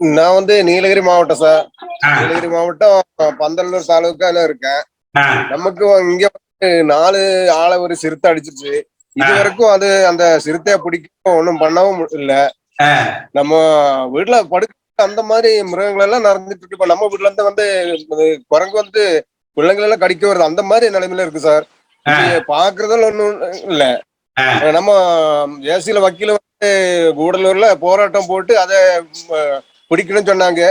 நான் வந்து நீலகிரி மாவட்டம் சார். நீலகிரி மாவட்டம் பந்தல்லூர் தாலுக்கால இருக்கேன். நமக்கு இங்க நாலு ஆளை ஒரு சிறுத்தை அடிச்சிருச்சு. இது வரைக்கும் அது அந்த சிறுத்தைய பிடிக்க ஒண்ணும் பண்ணவும் இல்ல. நம்ம வீட்டுல படுக்க அந்த மாதிரி மிருகங்கள் எல்லாம் நடந்துட்டு இருக்கு. இப்ப நம்ம வீட்டுல இருந்து வந்து குரங்கு வந்து பிள்ளைங்களை எல்லாம் கடிக்க வருது. அந்த மாதிரி நிலைமையில இருக்கு சார். இது பாக்குறதுல ஒண்ணும் இல்ல. நம்ம ஏசியில வக்கீல வந்து கூடலூர்ல போராட்டம் போட்டு அதை பிடிக்கணும்னு சொன்னாங்க.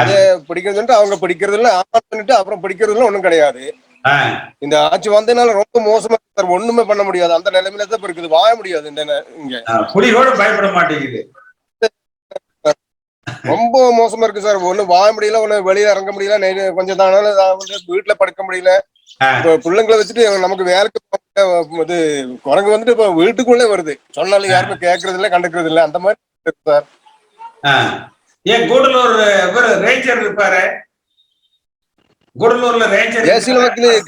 அதை பிடிக்கணும்னு சொல்லிட்டு அவங்க பிடிக்கிறது இல்ல பண்ணிட்டு அப்புறம் பிடிக்கிறதுல ஒண்ணும் கிடையாது. இந்த ஆட்சி வந்ததுனால ரொம்ப மோசமா சார். ஒண்ணுமே பண்ண முடியாது. அந்த நிலைமையில தான் இருக்குது. வாழ முடியாது இந்த இங்க. ஆ, புலி கூட பயப்பட மாட்டேங்குது. ரொம்ப மோசமா இருக்கு சார். ஒண்ணு வாழ முடியல ஒண்ணு வெளியில இறங்க முடியல. கொஞ்சம் தானாலும் நான் வந்து வீட்டுல படுக்க முடியல. பிள்ளைங்களை வச்சுட்டு நமக்கு வேலைக்கு இது குரங்கு வந்துட்டு இப்ப வீட்டுக்குள்ளே வருது. சொன்னாலும் யாருமே கேட்கறது இல்ல கண்டுக்கிறது இல்ல அந்த மாதிரி சார். ஏன் கூடலூர் இவரு ரேஞ்சர் இருப்பாரு? கூடலூர்ல ரேஞ்சர்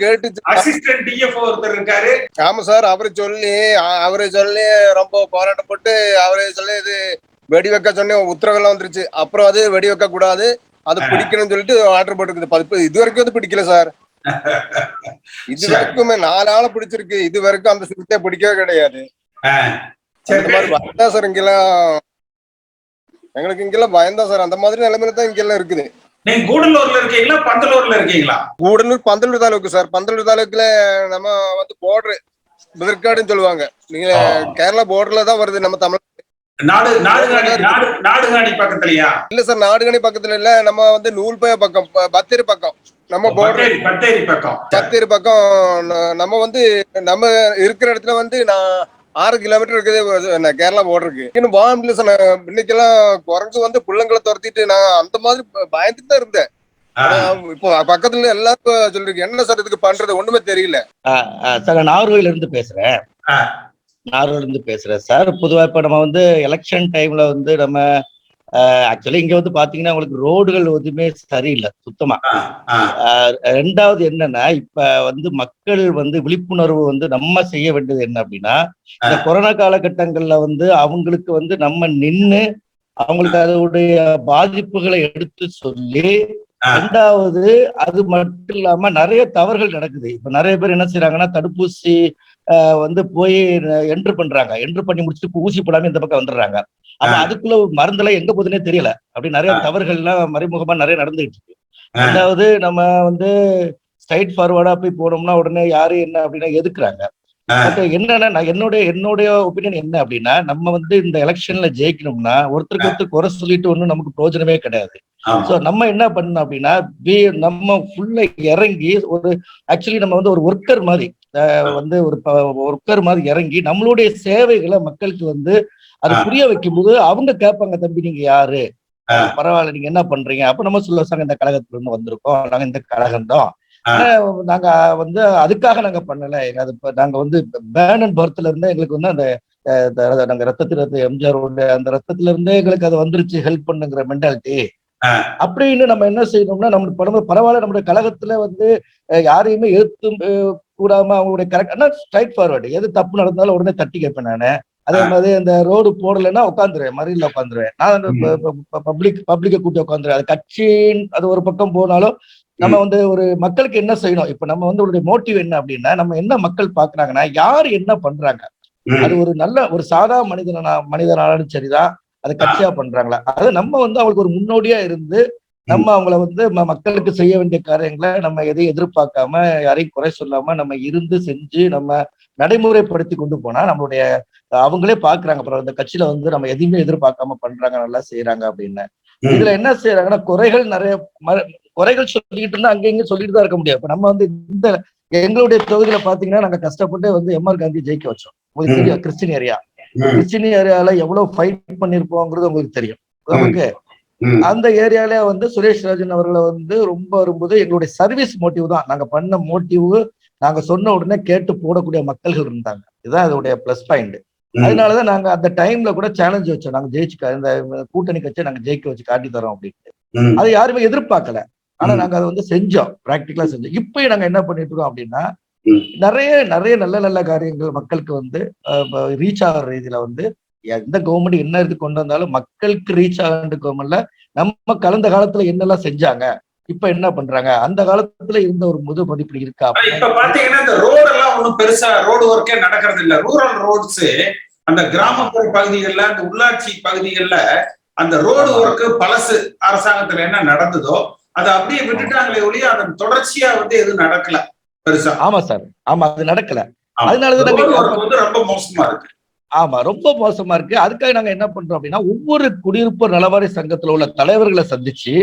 கேட்டு அசிஸ்டன்ட் டிஎஃப் ஒருத்தர் இருக்காரு. ஆமா சார் அவரு சொல்லி அவரு சொல்லி ரொம்ப போராட்டம் போட்டு அவரு சொல்லி இது வெடி வைக்க சொன்ன உத்தரவெல்லாம் வந்துருச்சு. அப்புறம் அது வெடி வைக்க கூடாது அது. பிடிக்கணும்னு சொல்லிட்டு ஆர்டர் போட்டுருக்குது இது வரைக்கும் அது பிடிக்கல சார். இது. வரைக்குமே நாலு ஆளை பிடிச்சிருக்கு. இது வரைக்கும் அந்த சிறுத்தையை பிடிக்கவே கிடையாது. சார் இங்கெல்லாம் எங்களுக்கு இங்கெல்லாம் பயந்தா சார். அந்த மாதிரி நிலைமையில தான் இங்கெல்லாம் இருக்குது. நீங்க கூடலூர்ல இருக்கீங்களா பந்தலூர்ல இருக்கீங்களா? கூடலூர் பந்தலூர் தாலுக்கு சார். பந்தலூர் தாலுக்குல நம்ம வந்து போர்டர் விதற்காடுன்னு சொல்லுவாங்க. நீங்க. கேரளா போர்டர்ல தான் வருது. நம்ம தமிழ் நாடு நாடுகாணி பக்கத்துலயா? இல்ல சார் நாடுகணி பக்கத்துல இல்ல. நம்ம வந்து நூல்பய பக்கம் பத்தேரி பக்கம். நம்ம போர்டர் பத்தேரி பக்கம். பத்தேரி பக்கம் நம்ம வந்து நம்ம இருக்கிற இடத்துல வந்து நான் ஆறு கிலோமீட்டர் இருக்குது என்ன, கேரளா போர்டர் இருக்கு இன்னும் நான் இன்னைக்கெல்லாம் குறைஞ்சு வந்து பிள்ளைங்களை துரத்திட்டு நான் அந்த மாதிரி பயந்துட்டு தான் இருந்தேன். இப்போ பக்கத்துல எல்லாருக்கும் சொல்லிருக்கு என்ன சார் இதுக்கு பண்றது? ஒண்ணுமே தெரியல. சார் நான் நாகர்கோயில இருந்து பேசுறேன். நாகர்கோயில இருந்து பேசுறேன். சார் பொதுவா இப்ப நம்ம வந்து எலெக்ஷன் டைம்ல வந்து நம்ம ஆக்சுவலி இங்க வந்து பாத்தீங்கன்னா உங்களுக்கு ரோடுகள் எதுவுமே சரியில்லை சுத்தமா. ரெண்டாவது என்னன்னா இப்ப வந்து மக்கள் வந்து விழிப்புணர்வு வந்து நம்ம செய்ய வேண்டியது என்ன அப்படின்னா இந்த கொரோனா காலகட்டங்கள்ல வந்து அவங்களுக்கு வந்து நம்ம நின்னு அவங்களுக்கு அதோடைய பாதிப்புகளை எடுத்து சொல்லி. ரெண்டாவது அது மட்டும் இல்லாம நிறைய தவறுகள் நடக்குது. இப்ப நிறைய பேர் என்ன செய்யறாங்கன்னா தடுப்பூசி வந்து போய் என்ட்ரு பண்றாங்க என்ட்ரு பண்ணி முடிச்சுட்டு ஊசி போடாம இந்த பக்கம் வந்துடுறாங்க அப்ப. அதுக்குள்ள மருந்தெல்லாம் எங்க போகுதுன்னே தெரியல அப்படி நிறைய. தவறுகள் எல்லாம் மறைமுகமா நிறைய நடந்துகிட்டு இருக்கு. ரெண்டாவது நம்ம வந்து ஸ்ட்ரைட் ஃபார்வர்டா போய் போனோம்னா உடனே யாரு என்ன அப்படின்னா எதுக்குறாங்க என்னன்னா என்னுடைய என்னுடைய ஒப்பீனியன் என்ன அப்படின்னா நம்ம வந்து இந்த எலெக்ஷன்ல ஜெயிக்கணும்னா ஒருத்தருக்கு ஒருத்தர் குறை சொல்லிட்டு ஒண்ணும் நமக்கு பிரயோஜனமே கிடையாது. சோ நம்ம என்ன பண்ணணும் அப்படின்னா நம்ம ஃபுல்லா இறங்கி ஒரு ஆக்சுவலி நம்ம வந்து ஒரு ஒர்க்கர் மாதிரி வந்து ஒரு ஒர்க்கர் மாதிரி இறங்கி நம்மளுடைய சேவைகளை மக்களுக்கு வந்து அது. புரிய வைக்கும்போது அவங்க கேட்பாங்க தம்பி நீங்க யாரு. பரவாயில்ல நீங்க என்ன பண்றீங்க அப்ப நம்ம சொல்ல சாங்க இந்த கழகத்துல இருந்து வந்திருக்கோம் நாங்க இந்த கழகம் தான். நாங்க வந்து அதுக்காக நாங்க பண்ணல அது நாங்க வந்து பேன் அண்ட் பர்த்ல இருந்து எங்களுக்கு வந்து அந்த நாங்க ரத்தத்துல எம்ஜிஆர் அந்த ரத்தத்துல இருந்தே எங்களுக்கு அது வந்துருச்சு ஹெல்ப் பண்ணுங்கிற மென்டாலிட்டி. அப்படின்னு நம்ம என்ன செய்யணும்னா நம்ம படம் பரவாயில்ல நம்மளுடைய கழகத்துல வந்து யாரையுமே எதிர்த்தும் கூடாம அவங்களுடைய கரெக்ட் ஆனா ஸ்ட்ரைட் ஃபார்வர்டு எது தப்பு நடந்தாலும் உடனே தட்டி கேட்பேன் நானு. அதே. மாதிரி அந்த ரோடு போடலைன்னா உட்காந்துருவேன் மறியல உட்காந்துருவேன். நான் பப்ளிக் பப்ளிக்க கூட்டி உட்காந்துருவேன். அது கட்சியின் அது ஒரு பக்கம் போனாலும் நம்ம வந்து ஒரு மக்களுக்கு என்ன செய்யணும்? இப்ப நம்ம வந்து ஒரு மோட்டிவ் என்ன அப்படின்னா நம்ம என்ன மக்கள் பாக்குறாங்கன்னா யார் என்ன பண்றாங்க. அது ஒரு நல்ல ஒரு சாதா மனிதனா மனிதனாலும் சரிதான். அது கட்சியா பண்றாங்களா? அது நம்ம வந்து அவங்களுக்கு ஒரு முன்னோடியா இருந்து நம்ம அவங்கள வந்து மக்களுக்கு செய்ய வேண்டிய காரியங்களை நம்ம எதையும் எதிர்பார்க்காம யாரையும் குறை சொல்லாம நம்ம இருந்து செஞ்சு நம்ம நடைமுறைப்படுத்தி கொண்டு போனா நம்மளுடைய அவங்களே பாக்குறாங்க அப்புறம் இந்த கட்சியில வந்து நம்ம எதையுமே எதிர்பார்க்காம பண்றாங்க நல்லா செய்யறாங்க அப்படின்னு. இதுல என்ன செய்யறாங்கன்னா குறைகள் நிறைய குறைகள் சொல்லிட்டு இருந்தா அங்க இங்க சொல்லிட்டு தான் இருக்க முடியாது. இப்ப நம்ம வந்து இந்த எங்களுடைய தொகுதியில பாத்தீங்கன்னா நாங்க கஷ்டப்பட்டு வந்து எம்ஆர் காந்தி ஜெயிக்க வச்சோம். உங்களுக்கு ம். தெரியும் கிறிஸ்டின் ஏரியா. கிறிஸ்டின் ஏரியால எவ்வளவு ஃபைட் பண்ணிருப்போங்கிறது உங்களுக்கு தெரியும். ம். அந்த ஏரியால வந்து சுரேஷ் ராஜன் அவர்களை வந்து ரொம்ப வரும்போது எங்களுடைய சர்வீஸ் மோட்டிவ் தான். நாங்க பண்ண மோட்டிவ் நாங்க சொன்ன உடனே கேட்டு போடக்கூடிய மக்கள்கள் இருந்தாங்க. இதுதான் அதோடைய பிளஸ் பாயிண்ட். அதனாலதான் நாங்க அந்த டைம்ல கூட சேலஞ்ச் வச்சோம். நாங்க ஜெயிச்சு இந்த கூட்டணி கட்சியை நாங்க ஜெயிக்க வச்சு காட்டி தரோம் அப்படின்ட்டு. அது யாருமே எதிர்பார்க்கல. ஆனா. நாங்க அதை வந்து செஞ்சோம். பிராக்டிகலா செஞ்சோம். இப்பயும் நாங்க என்ன பண்ணிட்டு இருக்கோம் அப்படின்னா. நிறைய நிறைய நல்ல நல்ல காரியங்கள் மக்களுக்கு வந்து ரீச் ஆகிற ரீதியில வந்து எந்த கவர்மெண்ட் என்ன இது கொண்டு வந்தாலும் மக்களுக்கு ரீச் ஆகின்ற கவர்மெண்ட்ல நம்ம கலந்த காலத்துல என்னெல்லாம் செஞ்சாங்க இப்ப என்ன பண்றாங்க அந்த காலத்துல இருந்த ஒரு முது மதிப்பீடு இருக்கா இப்ப பாத்தீங்கன்னா இந்த ரோடு எல்லாம் ஒண்ணும் பெருசா ரோடு ஒர்க்கே நடக்கிறது இல்ல. ரூரல் ரோட்ஸ் அந்த கிராமப்புற பகுதிகள்ல அந்த உள்ளாட்சி பகுதிகள்ல அந்த ரோடு ஒர்க் பழசு அரசாங்கத்துல என்ன நடந்ததோ அதை அப்படியே விட்டுட்டாங்களே ஒழிய அதன் தொடர்ச்சியா வந்து எதுவும் நடக்கல. ஆமா சார். ஆமா அது நடக்கல. அதனாலதான் ரொம்ப மோசமா இருக்கு. ஆமா ரொம்ப மோசமா இருக்கு. அதுக்காக நாங்க என்ன பண்றோம் அப்படின்னா ஒவ்வொரு குடியிருப்பு நலவாரி சங்கத்துல உள்ள தலைவர்களை சந்திச்சு.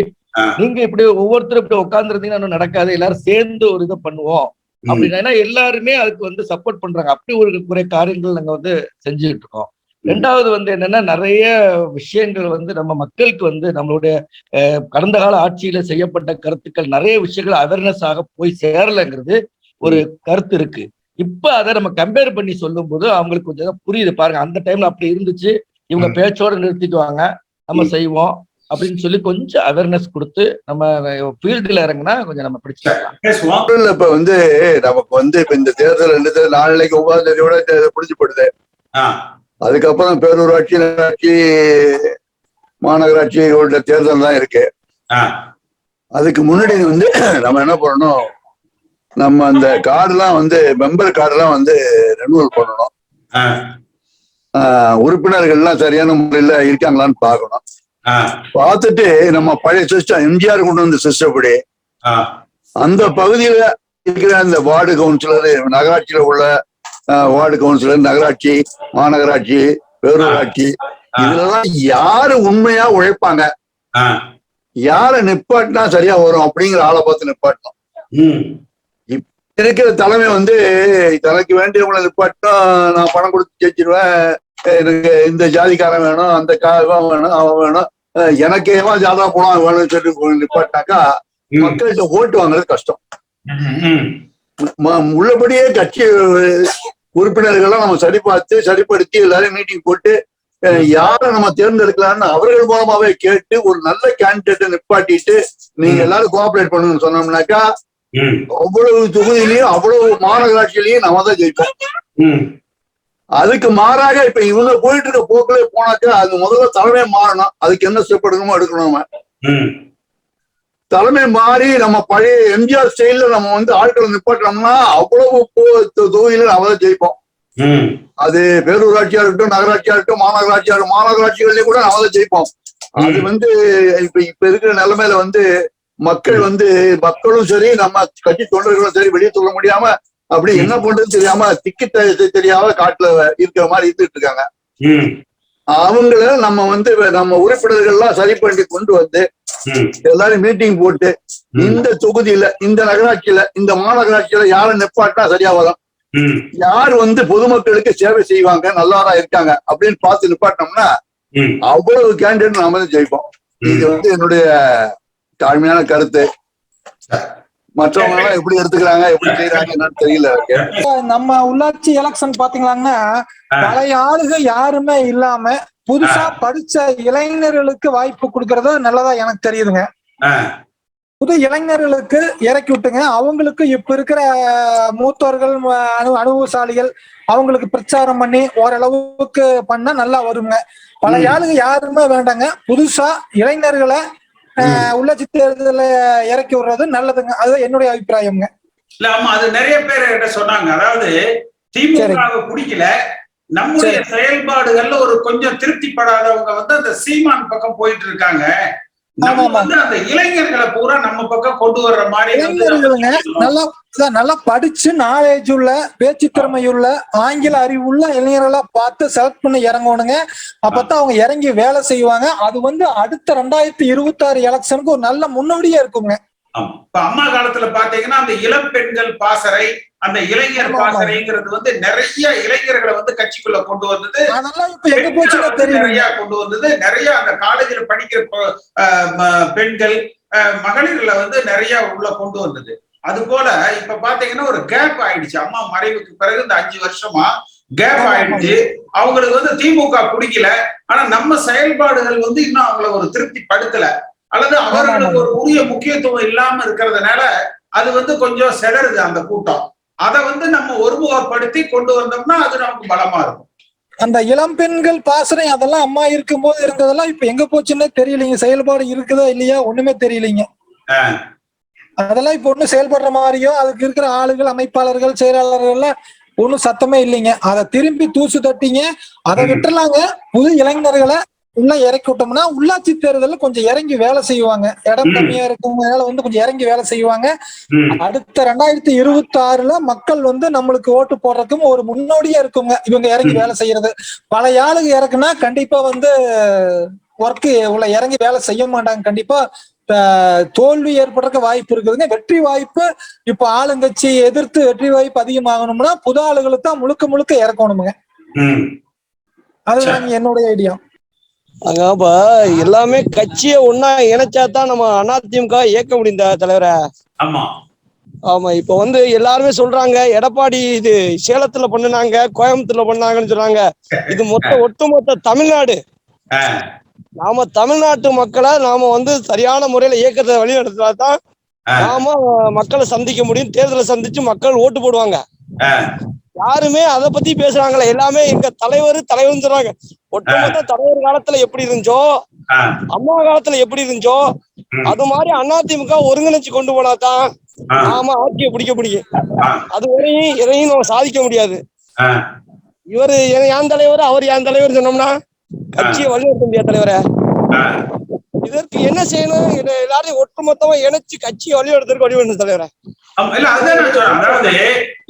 நீங்க இப்படி ஒவ்வொருத்தரும் இப்படி உட்கார்ந்துருந்தீங்கன்னா இன்னும் நடக்காது. எல்லாரும் சேர்ந்து ஒரு இதை பண்ணுவோம். அப்படின்னா எல்லாருமே அதுக்கு வந்து சப்போர்ட் பண்றாங்க. அப்படி ஒரு குறை காரியங்கள் நாங்க வந்து செஞ்சுட்டு இருக்கோம். ரெண்டாவது வந்து என்னன்னா நிறைய விஷயங்கள் வந்து நம்ம மக்களுக்கு வந்து நம்மளுடைய கடந்த கால ஆட்சியில செய்யப்பட்ட கருத்துக்கள் நிறைய விஷயங்கள் அவேர்னஸ் ஆக போய் சேரலைங்கிறது ஒரு கருத்து இருக்கு. இப்ப அதை நம்ம கம்பேர் பண்ணி சொல்லும்போது அவங்களுக்கு கொஞ்சம் புரியுது. பாருங்க அந்த டைம்ல அப்படி இருந்துச்சு. இவங்க. பேச்சோட நிறுத்திக்குவாங்க. நம்ம. செய்வோம் அப்படின்னு சொல்லி கொஞ்சம் அவேர்னஸ் கொடுத்து நம்ம ஃபீல்டுல இறங்குனா கொஞ்சம் நம்ம பிடிச்சிக்கலாம். இப்ப வந்து நமக்கு வந்து இப்ப இந்த தேர்தல் ரெண்டு தேர்தல் நாளைக்கு ஒன்பதாம் தேதியோட முடிஞ்சு போடுது ஆ, அதுக்கப்புறம் பேரூராட்சி நகராட்சி மாநகராட்சி உள்ள தேர்தல் தான் இருக்கு. அதுக்கு முன்னாடி வந்து நம்ம என்ன பண்ணணும்? நம்ம அந்த கார்டுலாம் வந்து மெம்பர் கார்டுலாம் வந்து ரெனுவல் பண்ணணும். உறுப்பினர்கள்லாம் சரியான முறையில இருக்காங்களான்னு பார்க்கணும். பார்த்துட்டு நம்ம பழைய சிஸ்டம் எம்ஜிஆர் கொண்டு வந்த சிஸ்டம் படி அந்த பகுதியில இருக்கிற அந்த வார்டு கவுன்சிலர் நகராட்சியில உள்ள வார்டு கவுன்சிலர் நகராட்சி மாநகராட்சி பேரூராட்சி. இதுலலாம் யாரு உண்மையா உழைப்பாங்க? யார நிப்பாட்டினா சரியா வரும் அப்படிங்கிற ஆளை பார்த்து நிப்பாட்டணும். இருக்கிற தலைமை வந்து தனக்கு வேண்டியவங்களை நிப்பாட்டினா நான் பணம் கொடுத்து ஜெயிச்சிருவேன். எனக்கு இந்த ஜாதிக்காரன் வேணும் அந்த காரம் வேணும் அவன் வேணும். எனக்கு ஏன் ஜாதா போனா வேணும்னு சொல்லி நிப்பாட்டினாக்கா மக்கள்கிட்ட ஓட்டு வாங்குறது கஷ்டம். உள்ளபடியே கட்சி உறுப்பினர்கள்லாம் நம்ம சரி பார்த்து சரிப்படுத்தி எல்லாரும் மீட்டிங் போட்டு யாரை நம்ம தேர்ந்தெடுக்கலாம்னு அவர்கள் மூலமாவே கேட்டு ஒரு நல்ல கேண்டிடேட்டை நிப்பாட்டிட்டு நீங்க. எல்லாரும் கோஆபரேட் பண்ணுங்கன்னு சொன்னோம்னாக்கா அவ்வளவு தொகுதியிலையும் அவ்வளவு மாநகராட்சியிலையும் நம்ம தான் ஜெயிப்போம். அதுக்கு மாறாக இப்ப இவங்க போயிட்டு இருக்க போக்கிலே போனாக்கா அது முதல்ல தலைமை மாறணும். அதுக்கு என்ன ஸ்டெப் எடுக்கணுமோ எடுக்கணும் தலைமை மாறி நம்ம பழைய எம்ஜிஆர் ஸ்டைல்ல நம்ம வந்து ஆட்களை நிப்பாட்டினோம்னா அவ்வளவு தொகுதியில நம்ம தான் ஜெயிப்போம். அது பேரூராட்சியா இருக்கட்டும் நகராட்சியா இருக்கட்டும் மாநகராட்சியா இருக்கட்டும் மாநகராட்சிகள்லயும் கூட நாம தான் ஜெயிப்போம். அது. வந்து இப்ப இப்ப இருக்கிற நிலைமையில வந்து மக்கள் வந்து மக்களும் சரி நம்ம கட்சி தொண்டர்களும் சரி வெளியே சொல்ல முடியாம அப்படி என்ன பண்றது தெரியாம திக்கு தெரியாம காட்டுல இருக்கிற மாதிரி இருந்துட்டு இருக்காங்க. அவங்கள நம்ம வந்து நம்ம உறுப்பினர்கள் எல்லாம் சரி பண்ணி கொண்டு வந்து எல்லாரும் மீட்டிங் போட்டு இந்த தொகுதியில இந்த நகராட்சியில இந்த மாநகராட்சியில யாரை நிப்பாட்டினா சரியா வரும்? ம், யார் வந்து பொதுமக்களுக்கு சேவை செய்வாங்க? நல்லாதான் இருக்காங்க அப்படின்னு பார்த்து நிப்பாட்டினோம்னா அவ்வளவு கேண்டிடேட் நாம தான் ஜெயிப்போம். இது வந்து என்னுடைய தாழ்மையான கருத்து. மற்றவங்க எல்லாம் எப்படி எடுத்துக்கிறாங்க எப்படி செய்யறாங்க என்னன்னு தெரியல நம்ம உள்ளாட்சி எலெக்ஷன் பாத்தீங்களாங்கன்னா. பழைய ஆளுக யாருமே இல்லாம புதுசா படிச்ச இளைஞர்களுக்கு வாய்ப்பு கொடுக்கறது நல்லதா எனக்கு தெரியுதுங்க. புது இளைஞர்களுக்கு இறக்கி விட்டுங்க. அவங்களுக்கு இப்ப இருக்கிற மூத்தோர்கள் அனு அனுபவசாலிகள் அவங்களுக்கு பிரச்சாரம் பண்ணி ஓரளவுக்கு பண்ணா நல்லா வருங்க. பழைய. ஆளுங்க யாருமே வேண்டாங்க. புதுசா இளைஞர்களை உள்ளாட்சி தேர்தல இறக்கி விடுறது நல்லதுங்க. அது என்னுடைய அபிப்பிராயம்ங்க. இல்ல ஆமா அது நிறைய பேர் சொன்னாங்க. அதாவது திமுகவை பிடிக்கல. நம்முடைய செயல்பாடுகள்ல ஒரு கொஞ்சம் திருப்திப்படாதவங்க வந்து அந்த சீமான் பக்கம் போயிட்டு இருக்காங்க. நம்ம. வந்து அந்த இளைஞர்களை பூரா நம்ம பக்கம் கொண்டு வர்ற மாதிரி வந்து இளைஞர்களுங்க நல்லா நல்லா படிச்சு நாலேஜ் உள்ள பேச்சு திறமை உள்ள ஆங்கில அறிவு உள்ள இளைஞர்களா பார்த்து செலக்ட் பண்ணி இறங்கணுங்க. அப்பதான் அவங்க இறங்கி வேலை செய்வாங்க. அது வந்து அடுத்த ரெண்டாயிரத்தி இருபத்தி ஆறு எலெக்ஷனுக்கு ஒரு நல்ல முன்னோடியா இருக்குங்க. இப்ப அம்மா காலத்துல பாத்தீங்கன்னா அந்த இளம் பெண்கள் பாசறை அந்த இளைஞர். பாசறைங்கிறது வந்து நிறைய இளைஞர்களை வந்து கட்சிக்குள்ள கொண்டு வந்தது. நிறைய கொண்டு வந்தது. நிறைய அந்த காலேஜில் படிக்கிற பெண்கள் மகளிர்ல வந்து நிறைய உள்ள கொண்டு வந்தது. அது போல இப்ப பாத்தீங்கன்னா ஒரு கேப் ஆயிடுச்சு. அம்மா மறைவுக்கு பிறகு இந்த அஞ்சு வருஷமா கேப் ஆயிடுச்சு. அவங்களுக்கு வந்து திமுக பிடிக்கல. ஆனா நம்ம செயல்பாடுகள் வந்து இன்னும் அவங்கள ஒரு திருப்தி படுத்தல அல்லது அவர்களுக்கு ஒரு உரிய முக்கியத்துவம் இல்லாம இருக்கிறதுனால அது வந்து கொஞ்சம் செதறுது அந்த கூட்டம். அதை வந்து நம்ம ஒருமுகப்படுத்தி கொண்டு வந்தோம்னா அது நமக்கு பலமா இருக்கும். அந்த இளம் பெண்கள் பாசறை அதெல்லாம் அம்மா இருக்கும்போது இருந்ததெல்லாம் இப்ப எங்க போச்சுன்னே தெரியலைங்க. செயல்பாடு இருக்குதா இல்லையா ஒண்ணுமே தெரியலைங்க. அதெல்லாம் இப்ப ஒண்ணும் செயல்படுற மாதிரியோ அதுக்கு இருக்கிற ஆளுகள் அமைப்பாளர்கள் செயலாளர்கள் எல்லாம் ஒண்ணும் சத்தமே இல்லைங்க. அதை திரும்பி தூசு தட்டிங்க. அதை. விட்டுலாங்க. புது இளைஞர்களை உள்ள இறக்கி விட்டோம்னா உள்ளாட்சி தேர்தல்ல கொஞ்சம் இறங்கி வேலை செய்வாங்க இடம். கம்மியா இருக்கவங்கனால வந்து கொஞ்சம் இறங்கி வேலை செய்வாங்க. அடுத்த ரெண்டாயிரத்தி இருபத்தி ஆறுல மக்கள் வந்து நம்மளுக்கு ஓட்டு போடுறதுக்கும் ஒரு முன்னோடியா இருக்குங்க இவங்க இறங்கி. வேலை செய்யறது பல ஆளுங்க இறக்குனா கண்டிப்பா வந்து ஒர்க் உள்ள இறங்கி வேலை செய்ய மாட்டாங்க கண்டிப்பா தோல்வி ஏற்படுறதுக்கு வாய்ப்பு இருக்குதுங்க வெற்றி வாய்ப்பு இப்ப ஆளுங்கட்சி எதிர்த்து வெற்றி வாய்ப்பு அதிகமாகணும்னா புது ஆளுகளுக்கு தான் முழுக்க முழுக்க இறக்கணுமுங்க. அதுதான் என்னுடைய ஐடியா அங்க அப்ப எல்லாமே கட்சியை ஒன்னா இணைச்சா தான் நம்ம அதிமுக இயக்க முடியும் தலைவரே. ஆமா. ஆமா இப்ப வந்து எல்லாருமே சொல்றாங்க எடப்பாடி இது சேலத்துல பண்ணுனாங்க கோயம்புத்தூர்ல பண்ணாங்கன்னு சொல்றாங்க. இது மொத்த ஒட்டுமொத்த தமிழ்நாடு. நாம தமிழ்நாட்டு மக்களை நாம வந்து சரியான முறையில இயக்கத்தை வழி நடத்தினா தான் ஆ. நாம மக்களை சந்திக்க முடியும் தேர்தலை சந்திச்சு மக்கள் ஓட்டு போடுவாங்க. யாருமே அதை பத்தி பேசுறாங்களே எல்லாமே எங்க தலைவர் தலைவர்னு சொல்றாங்க. ஒட்டுமொத்த தலைவர் காலத்துல எப்படி இருந்துச்சோ. அம்மா காலத்துல எப்படி இருந்துச்சோ. அது மாதிரி அதிமுக ஒருங்கிணைச்சு கொண்டு போனாதான். நாம ஆட்சியை பிடிக்க முடியும். அது வரையும் எதையும் நம்ம சாதிக்க முடியாது. இவரு என் தலைவர் அவர் என் தலைவர் சொன்னோம்னா கட்சியை வழிநடத்த முடியாது தலைவரை. இதற்கு என்ன செய்யணும் எல்லாரையும் ஒட்டுமொத்தமா இணைச்சு கட்சியை வழிநடத்துறதுக்கு வழி வேணும் தலைவரை இல்ல அதுதான் நான் சொல்றேன் அதாவது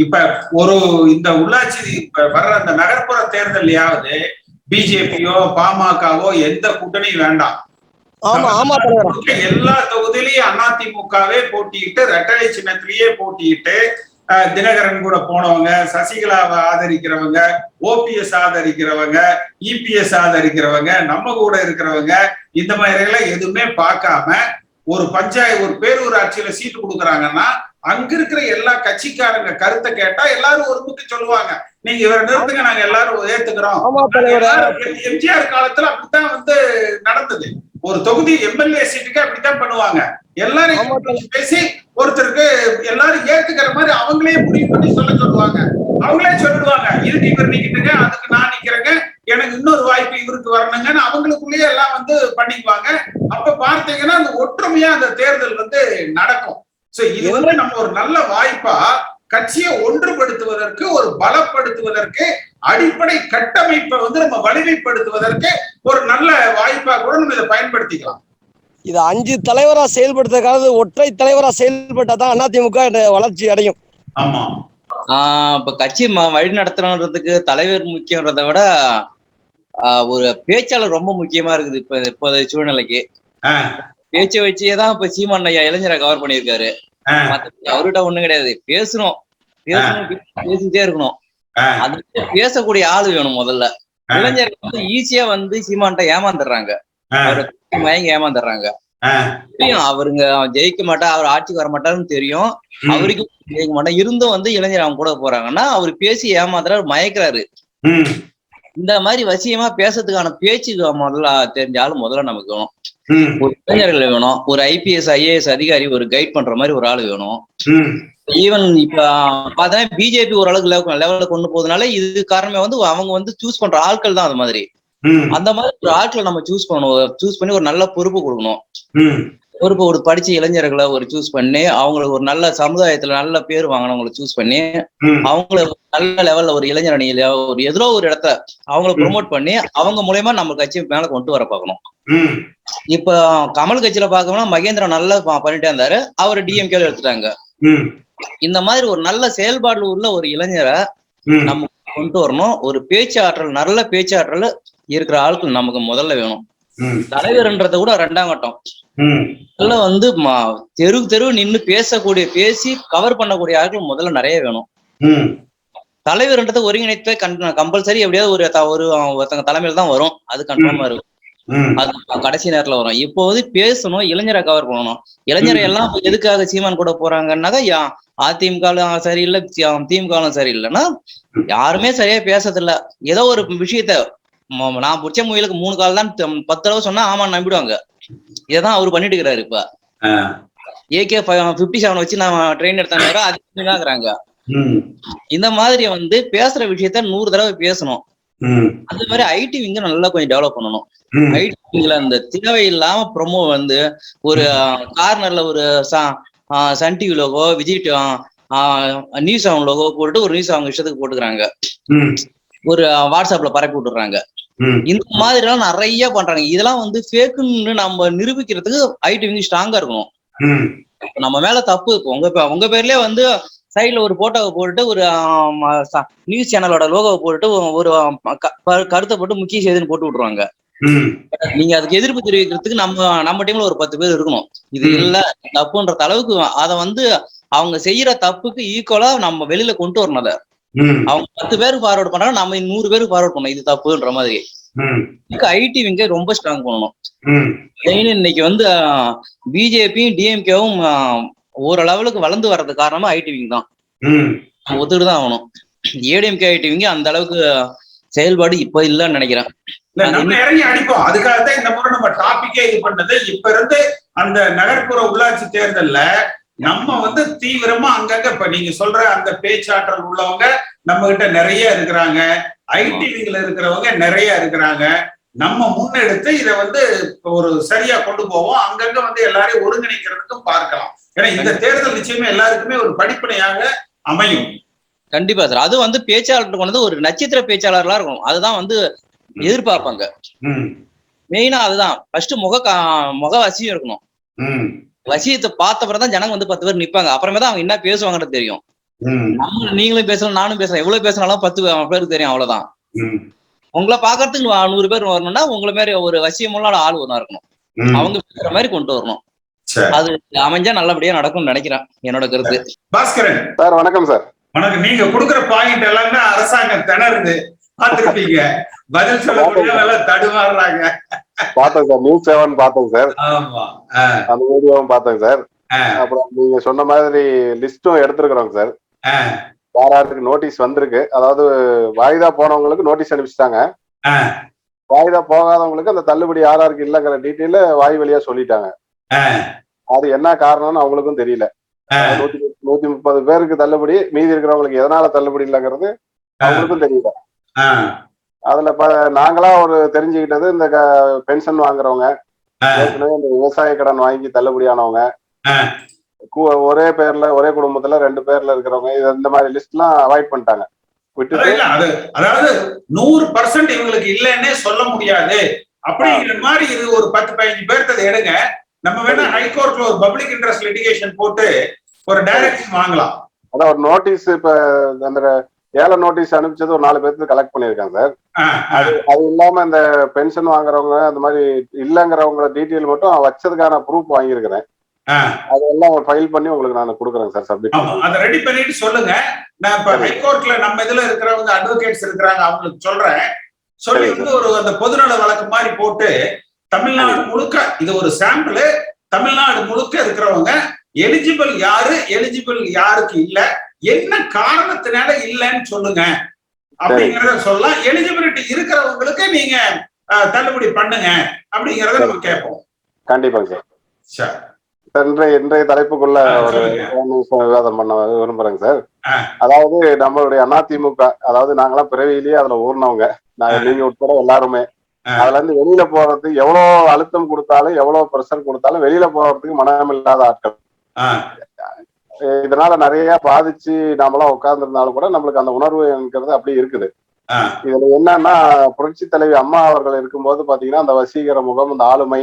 இப்ப ஒரு இந்த உள்ளாட்சி இப்ப வர்ற அந்த நகர்ப்புற தேர்தலையாவது பிஜேபியோ பாமகவோ எந்த கூட்டணியும் வேண்டாம் எல்லா தொகுதியிலையும் அதிமுகவே போட்டியிட்டு ரெட்டலை சின்னத்திலேயே போட்டியிட்டு அஹ், தினகரன் கூட போனவங்க சசிகலாவை ஆதரிக்கிறவங்க ஓபிஎஸ் ஆதரிக்கிறவங்க இபிஎஸ் ஆதரிக்கிறவங்க நம்ம கூட இருக்கிறவங்க இந்த மாதிரி எல்லாம் எதுவுமே பார்க்காம ஒரு பஞ்சாயத்து ஒரு பேரூராட்சியில சீட்டு கொடுக்குறாங்கன்னா அங்க இருக்கிற எல்லா கட்சிக்காரங்க கருத்தை கேட்டா எல்லாரும் ஒரு முட்டு சொல்லுவாங்க நீங்க இவரை நிறுத்துங்க நாங்க எல்லாரும் ஏத்துக்கிறோம். எம்ஜிஆர் காலத்துல அப்படித்தான் வந்து நடந்தது. ஒரு தொகுதி எம்எல்ஏ சீட்டுக்கு அப்படித்தான் பண்ணுவாங்க. எல்லாரும் பேசி ஒருத்தருக்கு எல்லாரும் ஏத்துக்கிற மாதிரி அவங்களே முடிவு பண்ணி சொல்ல சொல்லுவாங்க. அவங்களே சொல்லிடுவாங்க இதுக்கு இவர் நிக்கிட்டுங்க அதுக்கு நான் நிக்கிறேங்க. எனக்கு இன்னொரு வாய்ப்பு இவருக்கு வரணுங்கன்னு அவங்களுக்குள்ளேயே எல்லாம் வந்து பண்ணிக்குவாங்க. அப்ப பார்த்தீங்கன்னா அந்த ஒற்றுமையா அந்த தேர்தல் வந்து நடக்கும். சோ இது வந்து நம்ம ஒரு நல்ல வாய்ப்பா கட்சியை ஒன்றுபடுத்துவதற்கு ஒரு பலப்படுத்துவதற்கு அடிப்படை கட்டமைப்பை வந்து நம்ம வலிமைப்படுத்துவதற்கு ஒரு நல்ல வாய்ப்பா கூட நம்ம இதை பயன்படுத்திக்கலாம். இது அஞ்சு தலைவரா செயல்படுறதுக்காக ஒற்றை தலைவரா செயல்பட்டாதான் அதிமுக வளர்ச்சி அடையும். ஆமா. ஆஹ் இப்ப கட்சி வழி நடத்தணுன்றதுக்கு தலைவர் முக்கியன்றதை விட ஆஹ் ஒரு பேச்சாளர் ரொம்ப முக்கியமா இருக்குது இப்ப இப்போதைய சூழ்நிலைக்கு. பேச்சை வச்சே தான் இப்ப சீமான் ஐயா இளைஞரை கவர் பண்ணியிருக்காரு. அவர்கிட்ட ஒண்ணும் கிடையாது. பேசணும் பேசணும் பேசிட்டே இருக்கணும். அது பேசக்கூடிய ஆளு வேணும் முதல்ல. ஆ. இளைஞர்கள் வந்து ஈஸியா வந்து சீமான்ட்ட ஏமாந்துடுறாங்க. மயங்கி ஏமாந்துடுறாங்க. தெரியும் அவருங்க அவன் ஜெயிக்க மாட்டா அவர் ஆட்சிக்கு வர மாட்டாருன்னு தெரியும். அவருக்கு ஜெயிக்க மாட்டா. இருந்தும் வந்து இளைஞர் அவங்க கூட போறாங்கன்னா அவர் பேசி ஏமாத்துறாரு மயக்கிறாரு. இந்த மாதிரி வசியமா பேசுறதுக்கான பேச்சுக்கு முதல்ல தெரிஞ்ச ஆளு முதல்ல நமக்கு வேணும். ஒரு இளைஞர்கள் வேணும் ஒரு ஐபிஎஸ் ஐஏஎஸ் அதிகாரி ஒரு கைட் பண்ற மாதிரி ஒரு ஆள் வேணும். ஈவன் இப்ப பார்த்தா பிஜேபி ஓரளவுக்கு லெவல் லெவல்ல கொண்டு போறதுனால இது காரணமே வந்து அவங்க வந்து சூஸ் பண்ற ஆட்கள் தான் அது மாதிரி. அந்த மாதிரி ஒரு ஆட்களை நம்ம சூஸ் பண்ணணும் சூஸ் பண்ணி ஒரு நல்ல பொறுப்பு கொடுக்கணும் பொறுப்பு ஒரு படிச்ச இளைஞர்களை ஒரு சூஸ் பண்ணி அவங்களுக்கு ஒரு நல்ல சமுதாயத்துல நல்ல பேர் வாங்கினவங்களை சூஸ் பண்ணி. அவங்கள நல்ல லெவல்ல ஒரு இளைஞர் அணியில ஒரு எதிரோ ஒரு இடத்த அவங்கள. ப்ரொமோட் பண்ணி அவங்க மூலயமா நம்ம கட்சி மேல கொண்டு வர பார்க்கணும். இப்ப கமல் கட்சியில பார்க்கணும்னா மகேந்திரன் நல்லா பண்ணிட்டே இருந்தாரு அவர் டிஎம்கேல எடுத்துட்டாங்க. இந்த மாதிரி ஒரு நல்ல செயல்பாடு உள்ள ஒரு இளைஞரை. நம்ம கொண்டு வரணும் ஒரு பேச்சாற்றல் நல்ல பேச்சாற்றல் இருக்கிற ஆட்கள் நமக்கு முதல்ல வேணும். தலைவர்ன்றதை கூட ரெண்டாம் கட்டம் ம். முதல்ல வந்து தெரு தெரு நின்னு பேசக்கூடிய பேசி கவர் பண்ணக்கூடிய ஆட்கள் முதல்ல நிறைய வேணும். தலைவர்ன்றது ஒருங்கிணைப்பே கம்பல்சரி எப்படியாவது ஒரு ஒரு ஒருத்தங்க தலைமையில தான் வரும். அது கன்ஃபார்மா இருக்கும். அது கடைசி நேரத்துல வரும். இப்போ வந்து பேசணும் இளைஞரை கவர் பண்ணணும். இளைஞரை எல்லாம் எதுக்காக சீமான் கூட போறாங்கன்னாக்கா யா- அதிமுகவும் சரியில்லை திமுகவும் சரியில்லைன்னா யாருமே சரியா பேசுறதில்ல. ஏதோ ஒரு விஷயத்த நான் பிடிச்ச முயலுக்கு மூணு கால் தான் பத்து தடவை சொன்னா ஆமா நம்பிடுவாங்க. இதான் அவர் பண்ணிட்டு இருக்கிறாரு இப்ப. ஏகே பிப்டி செவன் வச்சு நான் ட்ரெயின் எடுத்தாங்க அது இருக்கிறாங்க ம். இந்த மாதிரி வந்து பேசுற விஷயத்த நூறு தடவை பேசணும். அந்த மாதிரி ஐடி விங்க நல்லா கொஞ்சம் டெவலப் பண்ணணும். ஐடி விங்ல அந்த தேவையில்லாம ப்ரொமோ வந்து ஒரு கார்னர்ல ஒரு Sun TV logo Vijay news அவங்க லோகோ போட்டு ஒரு நியூஸ் அவங்க இஷ்டத்துக்கு போட்டுக்கிறாங்க. ஒரு வாட்ஸ்அப்ல பரப்பி விட்டுறாங்க. இந்த மாதிரி எல்லாம் நிறைய பண்றாங்க. இதெல்லாம் வந்து ஃபேக்குன்னு நம்ம நிரூபிக்கிறதுக்கு ஐடி விங் ஸ்ட்ராங்கா இருக்கணும். நம்ம மேல தப்பு உங்க உங்க பேர்லயே வந்து சைடுல ஒரு போட்டோவை போட்டுட்டு ஒரு நியூஸ் சேனலோட லோகோவை போட்டுட்டு ஒரு கருத்தை போட்டு முக்கிய செய்தின்னு போட்டு விட்டுருவாங்க. நீங்க அதுக்கு எதிர்ப்பு தெரிவிக்கிறதுக்கு நம்ம நம்ம டீம்ல ஒரு பத்து பேர் இருக்கணும். இது. இல்ல தப்புன்ற அளவுக்கு அதை வந்து அவங்க செய்யற தப்புக்கு ஈக்குவலா நம்ம வெளியில கொண்டு வரணும் அதை. அவங்க பத்து பேர் ஃபார்வர்ட் பண்றாங்க நம்ம நூறு பேருக்கு ஃபார்வர்ட் பண்ணணும். இது தப்புன்ற மாதிரி. இதுக்கு ஐடி விங்க ரொம்ப ஸ்ட்ராங் பண்ணணும். மெயின் இன்னைக்கு வந்து பிஜேபியும் டிஎம்கேவும் ஓரளவுக்கு வளர்ந்து வர்றதுக்கு காரணமா ஐடி விங் தான். ஒத்துட்டு தான் ஆகணும். ஏடிஎம்கே ஐடி விங்க அந்த அளவுக்கு செயல்பாடு இப்ப இல்லைன்னு நினைக்கிறேன். இறங்கி அடிப்போம். அதுக்காகத்தான் இந்த முறை நம்ம டாபிக்கே இது பண்ணது இப்ப இருந்து அந்த நகர்ப்புற உள்ளாட்சி தேர்தல்ல நம்ம வந்து தீவிரமா அங்கங்க இப்ப நீங்க சொல்ற அந்த பேச்சாற்றல் உள்ளவங்க நம்ம கிட்ட நிறைய இருக்கிறாங்க. ஐடிவில இருக்கிறவங்க நிறைய இருக்கிறாங்க. நம்ம முன்னெடுத்து இதை வந்து ஒரு சரியா கொண்டு போவோம். அங்கங்க வந்து எல்லாரையும் ஒருங்கிணைக்கிறதுக்கும் பார்க்கலாம். ஏன்னா இந்த தேர்தல் நிச்சயமா எல்லாருக்குமே ஒரு படிப்பனையாக அமையும். கண்டிப்பா சார். அது வந்து பேச்சாளர் வந்து ஒரு நட்சத்திர பேச்சாளர்களா இருக்கும். அதுதான் வந்து எதிர்பார்ப்பாங்க. மெயினா அதுதான். ஃபர்ஸ்ட் முக முக வசியம் இருக்கணும். வசியத்தை பார்த்த பிறகு தான் ஜனங்க வந்து பத்து பேர் நிப்பாங்க. அப்புறமே தான் அவங்க என்ன பேசுவாங்கன்னு தெரியும். நம்ம நீங்களும் பேசலாம் நானும் பேசலாம். எவ்வளவு பேசினாலும் பத்து பேருக்கு தெரியும் அவ்வளவுதான். உங்களை பாக்குறதுக்கு நூறு பேர் வரணும்னா உங்களை மாதிரி ஒரு வசியமுள்ள ஆள் ஒன்றா இருக்கணும். அவங்க பேசுற மாதிரி கொண்டு வரணும். சரி. அது அமைஞ்சா நல்லபடியா நடக்கும்னு நினைக்கிறேன் என்னோட கருத்து. பாஸ்கரன். சார் வணக்கம் சார். உனக்கு நீங்க கொடுக்குற பாயிண்ட் எல்லாமே அரசாங்கம் திணறுது. பார்த்திருப்பீங்க. பதில் சொல்ல தடுமாறுறாங்க. பார்த்தேன் சார் நியூஸ் செவன் பார்த்தேன் சார் அந்த வீடியோவும் பார்த்தேன் சார். அப்புறம் நீங்க சொன்ன மாதிரி லிஸ்டும் எடுத்திருக்கிறோம் சார் ஆ. யார் யாருக்கு நோட்டீஸ் வந்திருக்கு அதாவது வாய்தா போனவங்களுக்கு நோட்டீஸ் அனுப்பிச்சிட்டாங்க. வாய்தா போகாதவங்களுக்கு அந்த தள்ளுபடி யார் யாருக்கு இல்லைங்கிற டீட்டெயில வாய் வழியா சொல்லிட்டாங்க. அது என்ன காரணம்னு அவங்களுக்கும் தெரியல. நூத்தி நூத்தி முப்பது பேருக்கு தள்ளுபடி மீதி இருக்கிறவங்களுக்கு எதனால தள்ளுபடி இல்லைங்கிறது அவங்களுக்கும் தெரியல. அதுல இப்ப நாங்களா ஒரு தெரிஞ்சுக்கிட்டது இந்த பென்ஷன் வாங்குறவங்க. ஏற்கனவே இந்த விவசாய கடன் வாங்கி தள்ளுபடியானவங்க ஒரே பேர்ல ஒரே குடும்பத்துல ரெண்டு பேர்ல இருக்கிறவங்க இது இந்த மாதிரி லிஸ்ட் எல்லாம் அவாய்ட் பண்ணிட்டாங்க. அது அதாவது நூறு பர்சன்ட் இவங்களுக்கு இல்லைன்னே சொல்ல முடியாது. அப்படிங்கிற மாதிரி இது ஒரு பத்து பதினஞ்சு பேர்த்ததை எடுங்க. நம்ம வேணா ஹைகோர்ட்ல ஒரு பப்ளிக் இன்ட்ரெஸ்ட் லிட்டிகேஷன் போட்டு ஒரு டைரக்ஷன் வாங்கலாம். அதான் ஒரு நோட்டீஸ் இப்ப அந்த ஏழை நோட்டீஸ் அனுப்பிச்சது ஒரு நாலு பேருக்கு கலெக்ட் பண்ணிருக்காங்க சார். ஆ, அது இல்லாம இந்த பென்ஷன் வாங்குறவங்க அந்த மாதிரி இல்லங்கிறவங்க டீட்டெயில் மட்டும் வச்சதுக்கான ப்ரூஃப் வாங்கியிருக்கிறேன். அதெல்லாம் ஃபைல் பண்ணி உங்களுக்கு நான் கொடுக்குறேன் சார் சப்மிட் அதை ரெடி பண்ணிட்டு சொல்லுங்க. நான் இப்ப ஹைகோர்ட்ல நம்ம இதுல இருக்கிறவங்க அட்வொகேட்ஸ் இருக்கிறாங்க அவங்களுக்கு சொல்றேன். சொல்லி வந்து ஒரு அந்த பொதுநல வழக்கு மாதிரி போட்டு தமிழ்நாடு முழுக்க இது ஒரு சாம்பிள் தமிழ்நாடு முழுக்க இருக்கிறவங்க எலிஜிபிள் யாரு எலிஜிபிள் யாருக்கு இல்ல என்ன காரணத்தினால இல்லைன்னு சொல்லுங்க. அப்படிங்கறத சொல்லலாம் எலிஜிபிலிட்டி இருக்கிறவங்களுக்கு நீங்க தள்ளுபடி பண்ணுங்க. அப்படிங்கறத நம்ம கேட்போம். கண்டிப்பாங்க சார். இன்றைய இன்றைய தலைப்புக்குள்ள ஒரு விவாதம் பண்ண விரும்புறேங்க சார். அதாவது நம்மளுடைய அதிமுக அதாவது நாங்கெல்லாம் பிறவியிலேயே அதுல ஊர்னவங்க. நாங்க. நீங்க உட்பட எல்லாருமே. அதுல இருந்து வெளியில போறதுக்கு எவ்வளவு அழுத்தம் கொடுத்தாலும் எவ்வளவு ப்ரெஷர் கொடுத்தாலும் வெளியில போறதுக்கு மனம் இல்லாத ஆட்கள் இதனால நிறைய பாதிச்சு நாமெல்லாம் உட்கார்ந்துருந்தாலும் கூட நம்மளுக்கு அந்த உணர்வுங்கிறது அப்படி இருக்குது. இதுல என்னன்னா புரட்சி தலைவி அம்மா அவர்கள் இருக்கும்போது பாத்தீங்கன்னா அந்த வசீகர முகம் அந்த ஆளுமை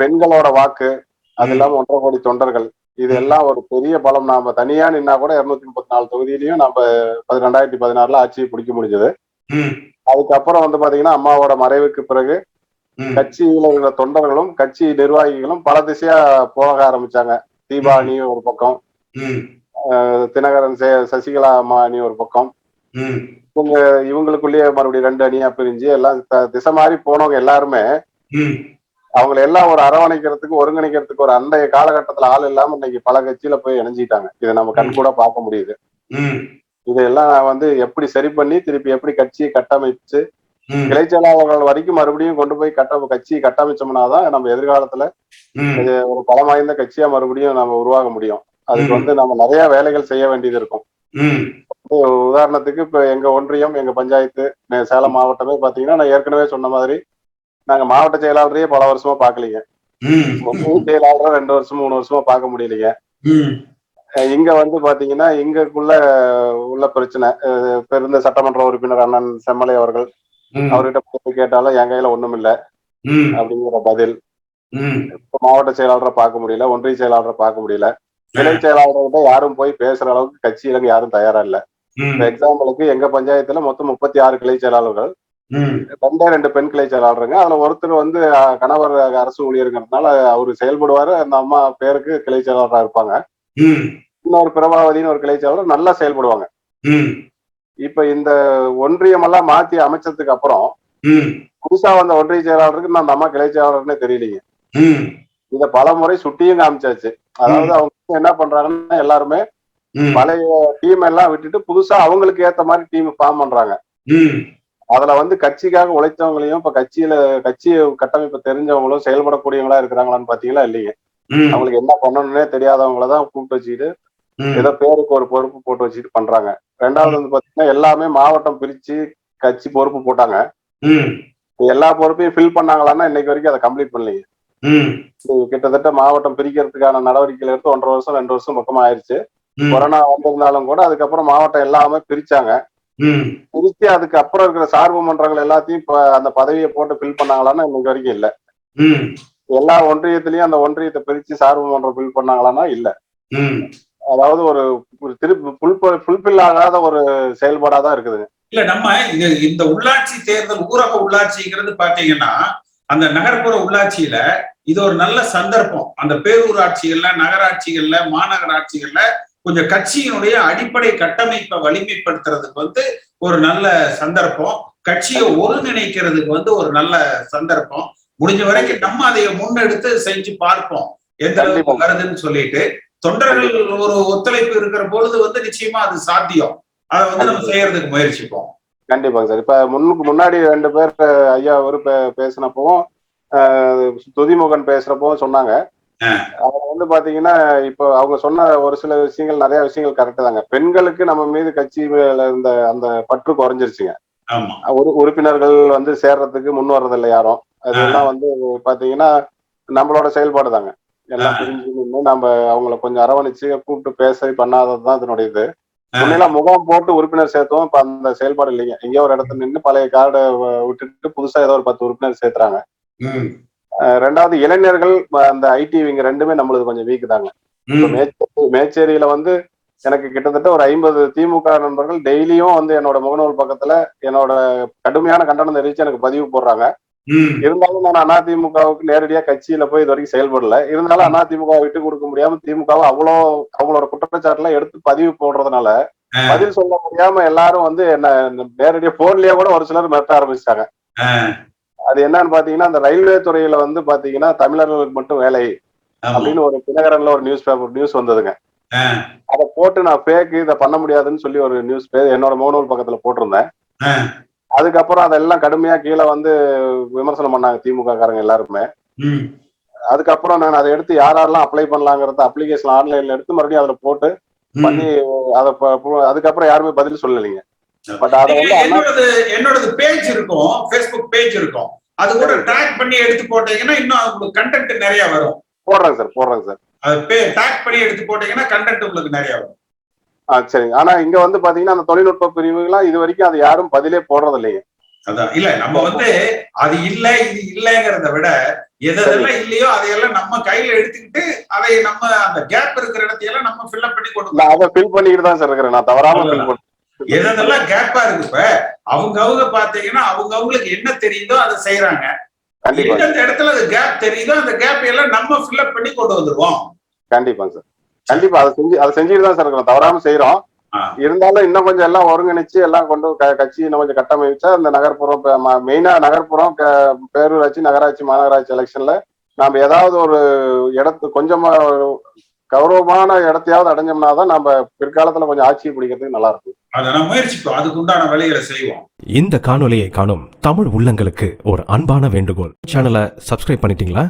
பெண்களோட வாக்கு அது இல்லாம ஒன்றரை கோடி தொண்டர்கள் இது எல்லாம் ஒரு பெரிய பலம். நாம தனியா நின்னா கூட இருநூத்தி முப்பத்தி நாலு தொகுதியிலையும் நம்ம ரெண்டாயிரத்தி பதினாறுல ஆட்சியை பிடிக்க முடிஞ்சது. அதுக்கப்புறம் வந்து பாத்தீங்கன்னா அம்மாவோட மறைவுக்கு பிறகு. கட்சியில இருக்கிற தொண்டர்களும் கட்சி நிர்வாகிகளும் பல திசையா போக ஆரம்பிச்சாங்க. தீபா அணி ஒரு பக்கம். தினகரன் சே- சசிகலா அம்மா அணி ஒரு பக்கம். இவங்க இவங்களுக்குள்ளேயே மறுபடியும் ரெண்டு அணியா பிரிஞ்சு எல்லாம் திசை மாறி போனவங்க எல்லாருமே. அவங்களை எல்லாம் ஒரு அரவணைக்கிறதுக்கு ஒருங்கிணைக்கிறதுக்கு ஒரு அந்த காலகட்டத்துல ஆள் இல்லாம இன்னைக்கு பல கட்சியில போய் இணைஞ்சிட்டாங்க. இதை நம்ம கண் கூட பார்க்க முடியுது. இதையெல்லாம் வந்து எப்படி சரி பண்ணி திருப்பி எப்படி கட்சியை கட்டமைச்சு கிளை செயலாளர்கள் வரைக்கும் மறுபடியும் கொண்டு போய் கட்ட கட்சியை கட்டமைச்சோம்னாதான் நம்ம எதிர்காலத்துல. ஒரு பலம் வாய்ந்த கட்சியா மறுபடியும் நம்ம உருவாக முடியும். அதுக்கு. வந்து நம்ம நிறைய வேலைகள் செய்ய வேண்டியது இருக்கும். உதாரணத்துக்கு இப்ப எங்க ஒன்றியம் எங்க பஞ்சாயத்து சேலம் மாவட்டமே பாத்தீங்கன்னா நான் ஏற்கனவே சொன்ன மாதிரி நாங்க மாவட்ட செயலாளரையே பல வருஷமா பாக்கலீங்க. செயலாளரை ரெண்டு வருஷம் மூணு வருஷமா பார்க்க முடியலைங்க. இங்க வந்து பாத்தீங்கன்னா இங்கக்குள்ள உள்ள பிரச்சனை பெருந்த சட்டமன்ற உறுப்பினர் அண்ணன் செம்மலை அவர்கள் அவர்கிட்ட கேட்டாலும் என் கையில ஒண்ணும் இல்ல. அப்படிங்கிற பதில். மாவட்ட செயலாளரை பார்க்க முடியல ஒன்றிய செயலாளரை பார்க்க முடியல. கிளை செயலாளர்கிட்ட யாரும் போய் பேசுற அளவுக்கு கட்சியில யாரும் தயாரா இல்ல எக்ஸாம்பிளுக்கு எங்க பஞ்சாயத்துல மொத்தம் முப்பத்தி ஆறு கிளை செயலாளர்கள். ரெண்டே ரெண்டு பெண் கிளை செயலாளருங்க. அதுல ஒருத்தர் வந்து கணவர் அரசு ஊழியருங்கிறதுனால அவரு செயல்படுவாரு. அந்த அம்மா பேருக்கு கிளை செயலாளரா இருப்பாங்க. இன்னொரு பிரபாவதினு ஒரு கிளை செயலாளர் நல்லா செயல்படுவாங்க. இப்ப இந்த ஒன்றியம் எல்லாம் மாத்தி அமைச்சதுக்கு அப்புறம் புதுசா வந்த ஒன்றிய செயலாளருக்கு நான் அந்த அம்மா கிளை செயலாளர்னே தெரியலீங்க. இத பல முறை சுட்டியும் காமிச்சாச்சு. அதாவது அவங்க என்ன பண்றாங்கன்னா எல்லாருமே பழைய டீம் எல்லாம் விட்டுட்டு புதுசா அவங்களுக்கு ஏத்த மாதிரி டீம் ஃபார்ம் பண்றாங்க. அதுல வந்து கட்சிக்காக உழைத்தவங்களையும் இப்ப கட்சியில கட்சி கட்டமைப்பு தெரிஞ்சவங்களும் செயல்படக்கூடியவங்களா இருக்கிறாங்களான்னு பாத்தீங்களா இல்லைங்க அவங்களுக்கு என்ன பண்ணணும்னே தெரியாதவங்கள தான் கூப்பிட்டு வச்சுக்கிட்டு ஏதோ பேருக்கு ஒரு பொறுப்பு போட்டு வச்சுட்டு பண்றாங்க. ரெண்டாவது வந்து பாத்தீங்கன்னா எல்லாமே மாவட்டம் பிரிச்சு கட்சி பொறுப்பு போட்டாங்க. எல்லா பொறுப்பையும் ஃபில் பண்ணாங்களான்னா இன்னைக்கு வரைக்கும் அதை கம்ப்ளீட் பண்ணலைங்க கிட்டத்தட்ட மாவட்டம் பிரிக்கிறதுக்கான நடவடிக்கைகள் எடுத்து ஒன்றரை வருஷம் ரெண்டு வருஷம் மொத்தமா ஆயிருச்சு கொரோனா வந்திருந்தாலும் கூட அதுக்கப்புறம் மாவட்டம் எல்லாமே பிரிச்சாங்க. ம். பிரிச்சு அதுக்கு அப்புறம் இருக்கிற சார்பு மன்றங்கள் எல்லாத்தையும் அந்த பதவியை போட்டு ஃபில் பண்ணாங்களான்னா இன்னைக்கு வரைக்கும் இல்ல. ம். எல்லா ஒன்றியத்திலயும் அந்த ஒன்றியத்தை பிரிச்சு சார்பு மன்றம் ஃபில் பண்ணாங்களான்னா இல்ல. ம். அதாவது ஒரு ஒரு திருப்பி ஃபுல் ஃபுல்ஃபில் ஆகாத ஒரு செயல்பாடா தான் இருக்குதுங்க இல்ல நம்ம இந்த உள்ளாட்சி தேர்தல் ஊரக உள்ளாட்சிங்கிறது பாத்தீங்கன்னா அந்த நகர்ப்புற உள்ளாட்சியில இது ஒரு நல்ல சந்தர்ப்பம். அந்த பேரூராட்சிகள்ல நகராட்சிகள்ல மாநகராட்சிகள்ல கொஞ்சம் கட்சியினுடைய அடிப்படை கட்டமைப்பை வலிமைப்படுத்துறதுக்கு வந்து ஒரு நல்ல சந்தர்ப்பம். கட்சியை ஒருங்கிணைக்கிறதுக்கு வந்து ஒரு நல்ல சந்தர்ப்பம். முடிஞ்ச வரைக்கும் நம்ம அதை முன்னெடுத்து செஞ்சு பார்ப்போம். எந்த அளவுக்கு. வருதுன்னு சொல்லிட்டு தொண்டர்கள் ஒரு ஒத்துழைப்பு இருக்கிற பொழுது வந்து நிச்சயமா அது சாத்தியம். அதை வந்து நம்ம செய்யறதுக்கு முயற்சிப்போம். கண்டிப்பாங்க சார். இப்ப முன்னுக்கு முன்னாடி ரெண்டு பேர் ஐயா ஒரு பேசினப்பவும் துதிமுகன் பேசுறப்பவும் சொன்னாங்க. அவங்க வந்து பாத்தீங்கன்னா இப்போ அவங்க சொன்ன ஒரு சில விஷயங்கள் நிறைய விஷயங்கள் கரெக்ட் தாங்க. பெண்களுக்கு நம்ம மீது கட்சி மேல இருந்த அந்த பற்று குறைஞ்சிருச்சுங்க. ஒரு உறுப்பினர்கள் வந்து சேர்றதுக்கு முன் வர்றதில்லை யாரும். அதெல்லாம் வந்து பாத்தீங்கன்னா நம்மளோட செயல்பாடு தாங்க. எல்லாம். பிரிஞ்சு நின்று நம்ம அவங்கள கொஞ்சம் அரவணைச்சு கூப்பிட்டு பேச பண்ணாததுதான் இதனுடைய இது. முன்னெல்லாம் முகாம் போட்டு உறுப்பினர் சேர்த்தோம் இப்ப அந்த செயல்பாடு இல்லைங்க. எங்கேயோ ஒரு இடத்துல நின்று பழைய கார்டை விட்டுட்டு புதுசா ஏதோ ஒரு பத்து உறுப்பினர் சேர்த்துறாங்க. ரெண்டாவது இளைஞர்கள் அந்த ஐடி இவங்க ரெண்டுமே நம்மளுக்கு கொஞ்சம் வீக் தாங்க. மேச்சேரியில வந்து எனக்கு கிட்டத்தட்ட ஒரு ஐம்பது திமுக நண்பர்கள் டெய்லியும் வந்து என்னோட முகநூல் பக்கத்துல என்னோட கடுமையான கண்டனம் தெரிவிச்சு எனக்கு பதிவு போடுறாங்க. இருந்தாலும் நான் அதிமுகவுக்கு நேரடியா கட்சியில போய் இது வரைக்கும் செயல்படல. இருந்தாலும் அதிமுக விட்டு கொடுக்க முடியாம திமுகவை அவ்வளோ அவங்களோட குற்றச்சாட்டுல எடுத்து பதிவு போடுறதுனால. பதில் சொல்ல முடியாம எல்லாரும் வந்து என்ன நேரடியா போன்லயே கூட ஒரு சிலர் மிரட்ட ஆரம்பிச்சிட்டாங்க. அது என்னன்னு பாத்தீங்கன்னா அந்த ரயில்வே துறையில வந்து பாத்தீங்கன்னா தமிழர்களுக்கு மட்டும் வேலை. அப்படின்னு ஒரு தினகரன்ல ஒரு நியூஸ் பேப்பர் நியூஸ் வந்ததுங்க. அதை போட்டு நான் ஃபேக் இதை பண்ண முடியாதுன்னு சொல்லி ஒரு நியூஸ் என்னோட முகநூல் பக்கத்துல போட்டிருந்தேன். அதுக்கப்புறம் அதெல்லாம் கடுமையா கீழே வந்து விமர்சனம் பண்ணாங்க திமுக காரங்க எல்லாருமே. அதுக்கப்புறம் நான் அதை எடுத்து யார் யாரெல்லாம் அப்ளை பண்ணலாங்கிறத அப்ளிகேஷன் ஆன்லைன்ல எடுத்து மறுபடியும் அதுல போட்டு. பண்ணி அதை அதுக்கப்புறம் யாருமே பதில் சொல்லலைங்க. பட் அதை வந்து என்னோடது என்னோடது பேஜ் இருக்கும் ஃபேஸ்புக் பேஜ் இருக்கும். அது கூட ட்ராக் பண்ணி எடுத்து போட்டீங்கன்னா இன்னும் உங்களுக்கு கண்டென்ட் நிறைய வரும். போடுறேங்க சார் போடுறேங்க சார். அது டாக் பண்ணி எடுத்து போட்டீங்கன்னா கண்டென்ட் உங்களுக்கு நிறைய வரும். ஆ சரிங்க ஆனா இங்க வந்து பாத்தீங்கன்னா அந்த தொழில்நுட்ப பிரிவுகள்லாம் இது வரைக்கும் அது யாரும் பதிலே போடுறது இல்லைங்க அதான். இல்ல நம்ம வந்து அது இல்ல இது இல்லைங்கிறத விட எதெல்லாம் இல்லையோ அதையெல்லாம் நம்ம கையில எடுத்துக்கிட்டு அதை நம்ம அந்த கேப் இருக்கிற இடத்தையெல்லாம் நம்ம ஃபில்அப் பண்ணி நான் அதை ஃபில் பண்ணிக்கிட்டு தான் சார் இருக்கிறேன். நான் தவறாம ஃபில் பண்ணி எதெல்லாம் கேப்பா இருக்கு இப்ப? அவங்க அவங்க பாத்தீங்கன்னா அவங்க அவங்களுக்கு என்ன தெரியுதோ அதை செய்யறாங்க எந்தெந்த இடத்துல அது கேப் தெரியுதோ அந்த கேப் எல்லாம் நம்ம ஃபில்அப் பண்ணி கொண்டு வந்துருவோம். கண்டிப்பாங்க சார் கண்டிப்பா அதை செஞ்சு அதை செஞ்சுட்டு தான் சார் இருக்கிறோம் தவறாம செய்யறோம். இருந்தாலும் இன்னும் கொஞ்சம் எல்லாம் ஒருங்கிணைச்சு எல்லாம் கொண்டு கட்சி இன்னும் கொஞ்சம் கட்டமைச்சா இந்த நகர்ப்புறம் மெயினா நகர்ப்புறம் பேரூராட்சி நகராட்சி மாநகராட்சி எலெக்ஷன்ல நாம ஏதாவது ஒரு இடத்து கொஞ்சமா கௌரவமான இடத்தையாவது அடைஞ்சோம்னா தான் நம்ம பிற்காலத்துல கொஞ்சம் ஆட்சியை பிடிக்கிறதுக்கு நல்லா இருக்கும் இந்த காணொளியை காணும் தமிழ் உள்ளங்களுக்கு ஒரு அன்பான வேண்டுகோள். சேனலை சப்ஸ்கிரைப் பண்ணிட்டீங்களா?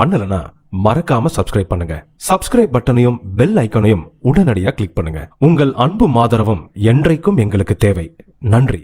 பண்ணலனா மறக்காம சப்ஸ்கிரைப் பண்ணுங்க. சப்ஸ்கிரைப் பட்டனையும் பெல் ஐக்கானையும் உடனடியாக கிளிக் பண்ணுங்க. உங்கள் அன்பும் ஆதரவும் என்றைக்கும் எங்களுக்கு தேவை. நன்றி.